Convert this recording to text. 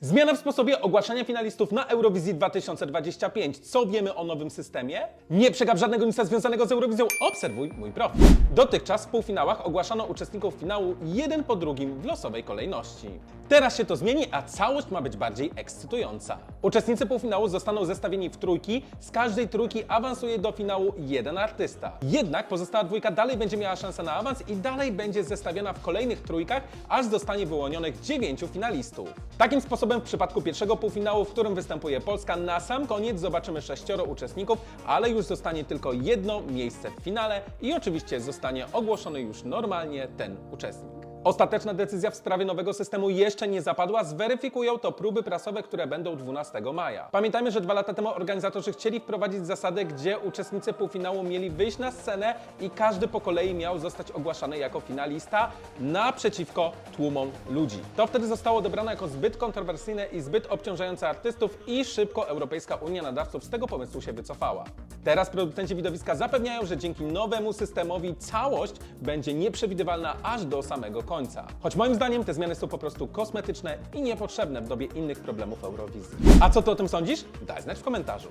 Zmiana w sposobie ogłaszania finalistów na Eurowizji 2025. Co wiemy o nowym systemie? Nie przegap żadnego newsa związanego z Eurowizją. Obserwuj mój profil. Dotychczas w półfinałach ogłaszano uczestników finału jeden po drugim w losowej kolejności. Teraz się to zmieni, a całość ma być bardziej ekscytująca. Uczestnicy półfinału zostaną zestawieni w trójki, z każdej trójki awansuje do finału jeden artysta. Jednak pozostała dwójka dalej będzie miała szansę na awans i dalej będzie zestawiona w kolejnych trójkach, aż zostanie wyłonionych dziewięciu finalistów. Takim sposobem w przypadku pierwszego półfinału, w którym występuje Polska, na sam koniec zobaczymy sześcioro uczestników, ale już zostanie tylko jedno miejsce w finale i oczywiście zostanie ogłoszony już normalnie ten uczestnik. Ostateczna decyzja w sprawie nowego systemu jeszcze nie zapadła, zweryfikują to próby prasowe, które będą 12 maja. Pamiętajmy, że dwa lata temu organizatorzy chcieli wprowadzić zasadę, gdzie uczestnicy półfinału mieli wyjść na scenę i każdy po kolei miał zostać ogłaszany jako finalista naprzeciwko tłumom ludzi. To wtedy zostało odebrane jako zbyt kontrowersyjne i zbyt obciążające artystów i szybko Europejska Unia Nadawców z tego pomysłu się wycofała. Teraz producenci widowiska zapewniają, że dzięki nowemu systemowi całość będzie nieprzewidywalna aż do samego końca. Choć moim zdaniem te zmiany są po prostu kosmetyczne i niepotrzebne w dobie innych problemów Eurowizji. A co ty o tym sądzisz? Daj znać w komentarzu.